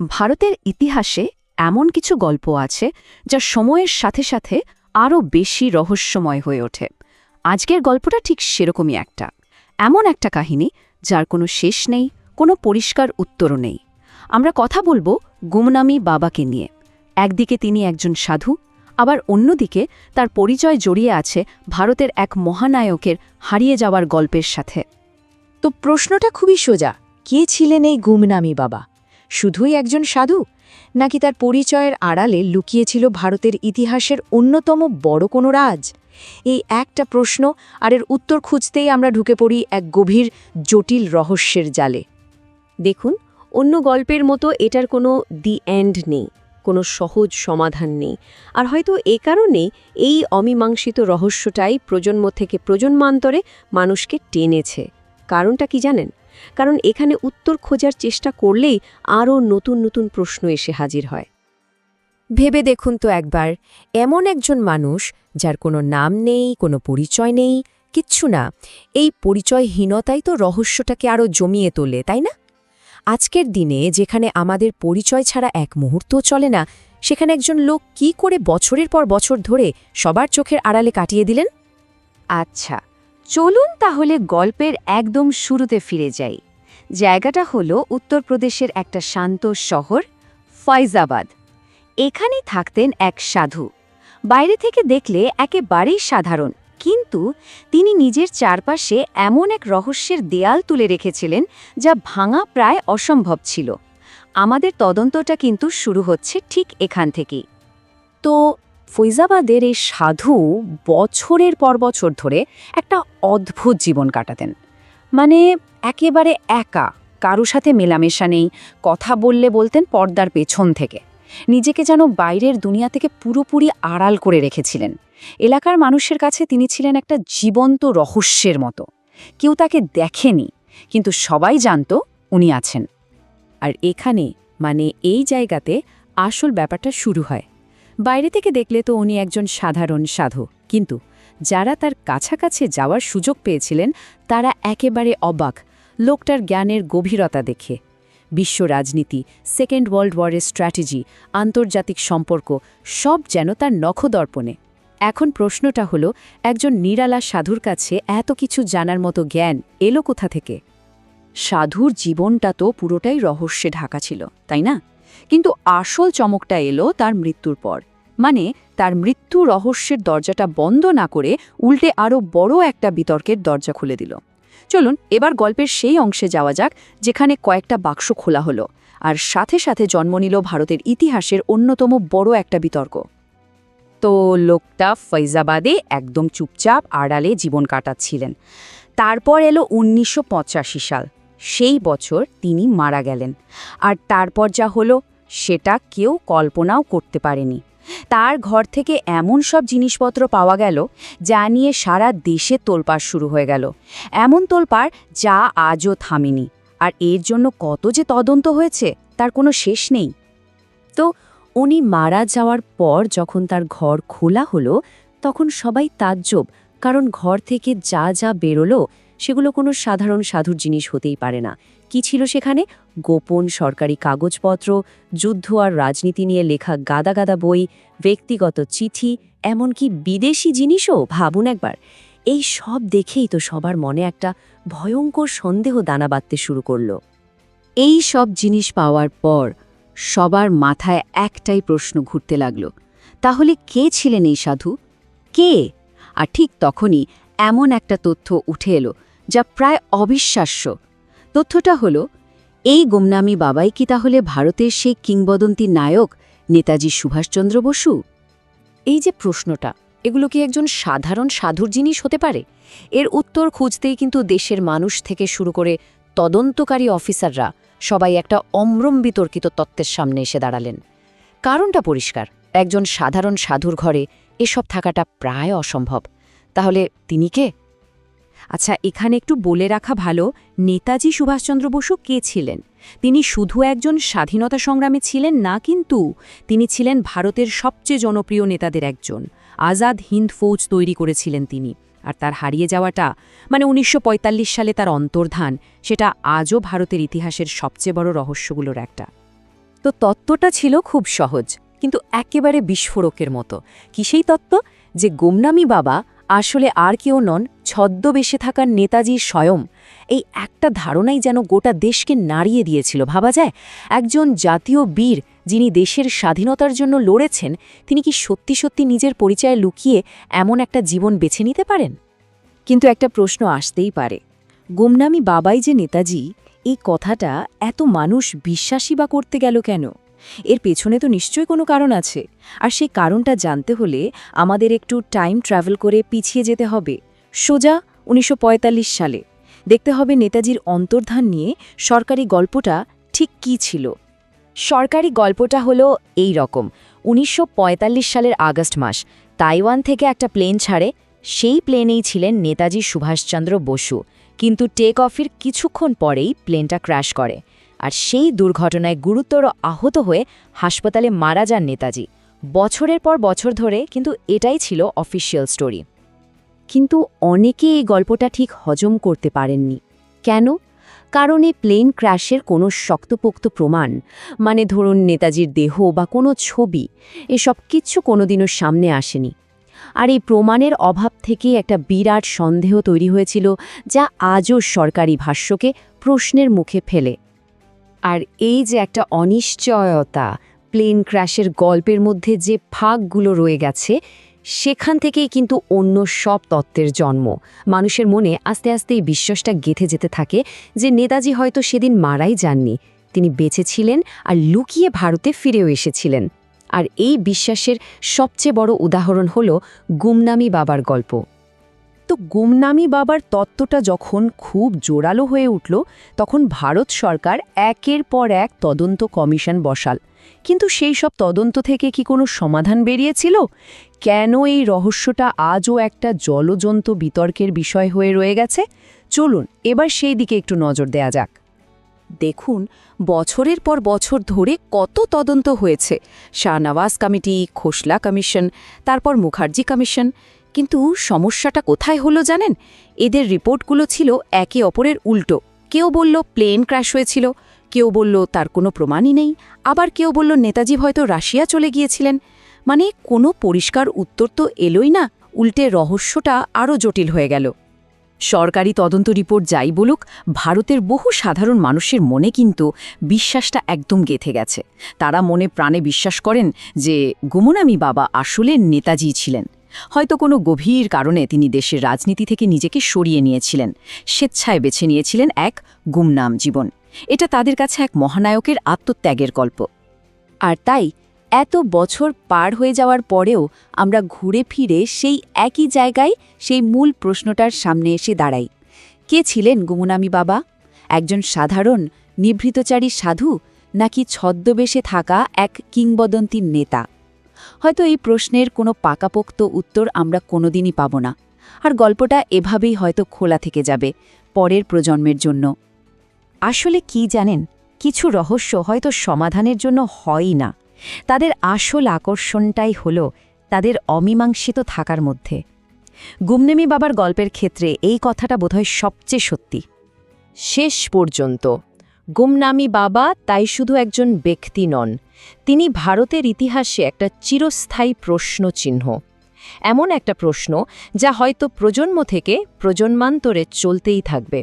ভারতের ইতিহাসে এমন কিছু গল্প আছে যা সময়ের সাথে সাথে আরও বেশি রহস্যময় হয়ে ওঠে। আজকের গল্পটা ঠিক সেরকমই একটা। এমন একটা কাহিনী যার কোনো শেষ নেই, কোনো পরিষ্কার উত্তরও নেই। আমরা কথা বলব গুমনামি বাবাকে নিয়ে। একদিকে তিনি একজন সাধু, আবার অন্যদিকে তার পরিচয় জড়িয়ে আছে ভারতের এক মহানায়কের হারিয়ে যাওয়ার গল্পের সাথে। তো প্রশ্নটা খুবই সোজা, কে ছিলেন এই গুমনামি বাবা? শুধুই একজন সাধু? নাকি তার পরিচয়ের আড়ালে লুকিয়েছিল ভারতের ইতিহাসের অন্যতম বড় কোনো রাজ? এই একটা প্রশ্ন আর এর উত্তর খুঁজতেই আমরা ঢুকে পড়ি এক গভীর, জটিল রহস্যের জালে। দেখুন, অন্য গল্পের মতো এটার কোনো দি এন্ড নেই, কোনো সহজ সমাধান নেই। আর হয়তো এ কারণেই এই অমীমাংসিত রহস্যটাই প্রজন্ম থেকে প্রজন্মান্তরে মানুষকে টেনেছে। কারণটা কি জানেন? কারণ এখানে উত্তর খোঁজার চেষ্টা করলেই আরও নতুন নতুন প্রশ্ন এসে হাজির হয়। ভেবে দেখুন তো একবার, এমন একজন মানুষ যার কোনো নাম নেই, কোনো পরিচয় নেই, কিচ্ছু না, এই পরিচয়হীনতাই তো রহস্যটাকে আরও জমিয়ে তোলে, তাই না? আজকের দিনে যেখানে আমাদের পরিচয় ছাড়া এক মুহূর্তও চলে না, সেখানে একজন লোক কি করে বছরের পর বছর ধরে সবার চোখের আড়ালে কাটিয়ে দিলেন? আচ্ছা চলুন তাহলে গল্পের একদম শুরুতে ফিরে যাই। জায়গাটা হলো উত্তরপ্রদেশের একটা শান্ত শহর, ফয়জাবাদ। এখানেই থাকতেন এক সাধু। বাইরে থেকে দেখলে একেবারেই সাধারণ, কিন্তু তিনি নিজের চারপাশে এমন এক রহস্যের দেয়াল তুলে রেখেছিলেন যা ভাঙা প্রায় অসম্ভব ছিল। আমাদের তদন্তটা কিন্তু শুরু হচ্ছে ঠিক এখান থেকেই। তো ফৈজাবাদের এই সাধু বছরের পর বছর ধরে একটা অদ্ভুত জীবন কাটাতেন। মানে একেবারে একা কারও সাথে মেলামেশা নেই, কথা বললে বলতেন পর্দার পেছন থেকে। নিজেকে যেন বাইরের দুনিয়া থেকে পুরোপুরি আড়াল করে রেখেছিলেন। এলাকার মানুষের কাছে তিনি ছিলেন একটা জীবন্ত রহস্যের মতো। কেউ তাকে দেখেনি, কিন্তু সবাই জানত উনি আছেন। আর এখানে মানে এই জায়গাতে আসল ব্যাপারটা শুরু হয়। বাইরে থেকে দেখলে তো উনি একজন সাধারণ সাধু। কিন্তু যারা তার কাছাকাছি যাওয়ার সুযোগ পেয়েছিলেন, তারা একেবারে অবাক। লোকটার জ্ঞানের গভীরতা দেখে। বিশ্ব রাজনীতি, সেকেন্ড ওয়ার্ল্ড ওয়ারের স্ট্র্যাটেজি, আন্তর্জাতিক সম্পর্ক, সব যেন তার নখদর্পণে। এখন প্রশ্নটা হলো, একজন নিরালা সাধুর কাছে এত কিছু জানার মতো জ্ঞান এলো কোথা থেকে? সাধুর জীবনটা তো পুরোটাই রহস্যে ঢাকা ছিল, তাই না? কিন্তু আসল চমকটা এলো তার মৃত্যুর পর। মানে তার মৃত্যু রহস্যের দরজাটা বন্ধ না করে উল্টে আরও বড় একটা বিতর্কের দরজা খুলে দিল। চলুন, এবার গল্পের সেই অংশে যাওয়া যাক, যেখানে কয়েকটা বাক্স খোলা হলো আর সাথে সাথে জন্ম নিল ভারতের ইতিহাসের অন্যতম বড় একটা বিতর্ক। তো লোকটা ফৈজাবাদে একদম চুপচাপ আড়ালে জীবন কাটাচ্ছিলেন। তারপর এলো উনিশশো পঁচাশি সাল। সেই বছর তিনি মারা গেলেন। আর তারপর যা হলো সেটা কেউ কল্পনাও করতে পারেনি। তার ঘর থেকে এমন সব জিনিসপত্র পাওয়া গেল যা নিয়ে সারা দেশে তোলপাড় শুরু হয়ে গেল। এমন তোলপাড় যা আজও থামেনি। আর এর জন্য কত যে তদন্ত হয়েছে, তার কোনো শেষ নেই। তো উনি মারা যাওয়ার পর যখন তার ঘর খোলা হলো, তখন সবাই তাজ্জব, কারণ ঘর থেকে যা যা বেরোলো, সেগুলো কোনো সাধারণ সাধুর জিনিস হতেই পারে না। কি ছিল সেখানে? গোপন সরকারি কাগজপত্র, যুদ্ধ আর রাজনীতি নিয়ে লেখা গাদা গাদা বই, ব্যক্তিগত চিঠি, এমনকি বিদেশি জিনিসও, ভাবুন একবার। এই সব দেখেই তো সবার মনে একটা ভয়ঙ্কর সন্দেহ দানা বাঁধতে শুরু করল। এই সব জিনিস পাওয়ার পর সবার মাথায় একটাই প্রশ্ন ঘুরতে লাগল। তাহলে কে ছিলেন এই সাধু? কে? আর ঠিক তখনই এমন একটা তথ্য উঠে এলো, যা প্রায় অবিশ্বাস্য। তথ্যটা হলো এই গুমনামি বাবাই কি তাহলে ভারতের সেই কিংবদন্তি নায়ক নেতাজি সুভাষচন্দ্র বসু? এই যে প্রশ্নটা, এগুলো কি একজন সাধারণ সাধুর জিনিস হতে পারে? এর উত্তর খুঁজতেই কিন্তু দেশের মানুষ থেকে শুরু করে তদন্তকারী অফিসাররা সবাই একটা অম্রম বিতর্কিত তত্ত্বের সামনে এসে দাঁড়ালেন। কারণটা পরিষ্কার, একজন সাধারণ সাধুর ঘরে এসব থাকাটা প্রায় অসম্ভব। তাহলে তিনি কে? আচ্ছা এখানে একটু বলে রাখা ভালো, নেতাজি সুভাষচন্দ্র বসু কে ছিলেন? তিনি শুধু একজন স্বাধীনতা সংগ্রামী ছিলেন না কিন্তু তিনি ছিলেন ভারতের সবচেয়ে জনপ্রিয় নেতাদের একজন। আজাদ হিন্দ ফৌজ তৈরি করেছিলেন তিনি। আর তার হারিয়ে যাওয়াটা মানে উনিশশো পঁয়তাল্লিশ সালে তার অন্তর্ধান, সেটা আজও ভারতের ইতিহাসের সবচেয়ে বড় রহস্যগুলোর একটা। তো তত্ত্বটা ছিল খুব সহজ, কিন্তু একেবারে বিস্ফোরকের মতো। কি সেই তত্ত্ব? যে গুমনামি বাবা আসলে আর কেউ নন ছদ্মবেশে থাকার নেতাজি স্বয়ং। এই একটা ধারণাই যেন গোটা দেশকে নাড়িয়ে দিয়েছিল, ভাবা যায়? একজন জাতীয় বীর যিনি দেশের স্বাধীনতার জন্য লড়েছেন, তিনি কি সত্যি সত্যি নিজের পরিচয় লুকিয়ে এমন একটা জীবন বেছে নিতে পারেন? কিন্তু একটা প্রশ্ন আসতেই পারে। গুমনামি বাবাই যে নেতাজি, এই কথাটা এত মানুষ বিশ্বাসী বা করতে গেল কেন? এর পেছনে তো নিশ্চয়ই কোনো কারণ আছে। আর সেই কারণটা জানতে হলে আমাদের একটু টাইম ট্রাভেল করে পিছিয়ে যেতে হবে। সোজা উনিশশো পঁয়তাল্লিশ সালে। দেখতে হবে নেতাজির অন্তর্ধান নিয়ে সরকারি গল্পটা ঠিক কী ছিল। সরকারি গল্পটা হলো এই রকম। উনিশশো পঁয়তাল্লিশ সালের আগস্ট মাস, তাইওয়ান থেকে একটা প্লেন ছাড়ে, সেই প্লেনেই ছিলেন নেতাজি সুভাষচন্দ্র বসু। কিন্তু টেক অফের কিছুক্ষণ পরেই প্লেনটা ক্র্যাশ করে। আর সেই দুর্ঘটনায় গুরুতর আহত হয়ে হাসপাতালে মারা যান নেতাজি। বছরের পর বছর ধরে কিন্তু এটাই ছিল অফিসিয়াল স্টোরি কিন্তু অনেকে এই গল্পটা ঠিক হজম করতে পারেননি। কেন? কারণ এই প্লেন ক্র্যাশের কোনো শক্তপোক্ত প্রমাণ মানে ধরুন নেতাজির দেহ বা কোনো ছবি, এসব কিচ্ছু কোনোদিনও সামনে আসেনি। আর এই প্রমাণের অভাব থেকে একটা বিরাট সন্দেহ তৈরি হয়েছিল, যা আজও সরকারি ভাষ্যকে প্রশ্নের মুখে ফেলে। আর এই যে একটা অনিশ্চয়তা প্লেন ক্র্যাশের গল্পের মধ্যে যে ফাঁকগুলো রয়ে গেছে, সেখান থেকেই কিন্তু অন্য সব তত্ত্বের জন্ম। মানুষের মনে আস্তে আস্তে এই বিশ্বাসটা গেঁথে যেতে থাকে যে নেতাজি হয়তো সেদিন মারাই যাননি। তিনি বেঁচে ছিলেন আর লুকিয়ে ভারতে ফিরেও এসেছিলেন। আর এই বিশ্বাসের সবচেয়ে বড় উদাহরণ হল গুমনামি বাবার গল্প। তো গুমনামি বাবার তত্ত্বটা যখন খুব জোরালো হয়ে উঠল, তখন ভারত সরকার একের পর এক তদন্ত কমিশন বসাল। কিন্তু সেই সব তদন্ত থেকে কি কোনো সমাধান বেরিয়েছিল? কেন এই রহস্যটা আজও একটা জলজন্ত বিতর্কের বিষয় হয়ে রয়ে গেছে? চলুন, এবার সেই দিকে একটু নজর দেয়া যাক। দেখুন, বছরের পর বছর ধরে কত তদন্ত হয়েছে। শাহনওয়াজ কমিটি, খোসলা কমিশন, তারপর মুখার্জি কমিশন কিন্তু সমস্যাটা কোথায় হলো জানেন? এদের রিপোর্টগুলো ছিল একে অপরের উল্টো। কেউ বলল প্লেন ক্র্যাশ হয়েছিল, কেউ বলল তার কোনো প্রমাণই নেই, আবার কেউ বলল নেতাজি হয়তো রাশিয়া চলে গিয়েছিলেন। মানে কোনো পরিষ্কার উত্তর তো এলোই না, উল্টে রহস্যটা আরও জটিল হয়ে গেল। সরকারি তদন্ত রিপোর্ট যাই বলুক, ভারতের বহু সাধারণ মানুষের মনে কিন্তু বিশ্বাসটা একদম গেথে গেছে। তারা মনে প্রাণে বিশ্বাস করেন যে গুমনামি বাবা আসলে নেতাজি ছিলেন। হয়তো কোনো গভীর কারণে তিনি দেশের রাজনীতি থেকে নিজেকে সরিয়ে নিয়েছিলেন, স্বেচ্ছায় বেছে নিয়েছিলেন এক গুমনাম জীবন। এটা তাদের কাছে এক মহানায়কের আত্মত্যাগের গল্প। আর তাই এত বছর পার হয়ে যাওয়ার পরেও আমরা ঘুরে ফিরে সেই একই জায়গায় সেই মূল প্রশ্নটার সামনে এসে দাঁড়াই। কে ছিলেন গুমনামি বাবা? একজন সাধারণ, নিভৃতচারী সাধু, নাকি ছদ্মবেশে থাকা এক কিংবদন্তির নেতা? হয়তো এই প্রশ্নের কোনো পাকাপোক্ত উত্তর আমরা কোনোদিনই পাব না। আর গল্পটা এভাবেই হয়তো খোলা থেকে যাবে পরের প্রজন্মের জন্য। আসলে কি জানেন? কিছু রহস্য হয়তো সমাধানের জন্য হয়ই না। তাদের আসল আকর্ষণটাই হল তাদের অমীমাংসিত থাকার মধ্যে। গুমনেমি বাবার গল্পের ক্ষেত্রে এই কথাটা বোধহয় সবচেয়ে সত্যি। শেষ পর্যন্ত গুমনামি বাবা তাই শুধু একজন ব্যক্তি নন, তিনি ভারতের ইতিহাসে একটা চিরস্থায়ী প্রশ্ন চিহ্ন এমন একটা প্রশ্ন যা হয়তো প্রজন্ম থেকে প্রজন্মান্তরে চলতেই থাকবে।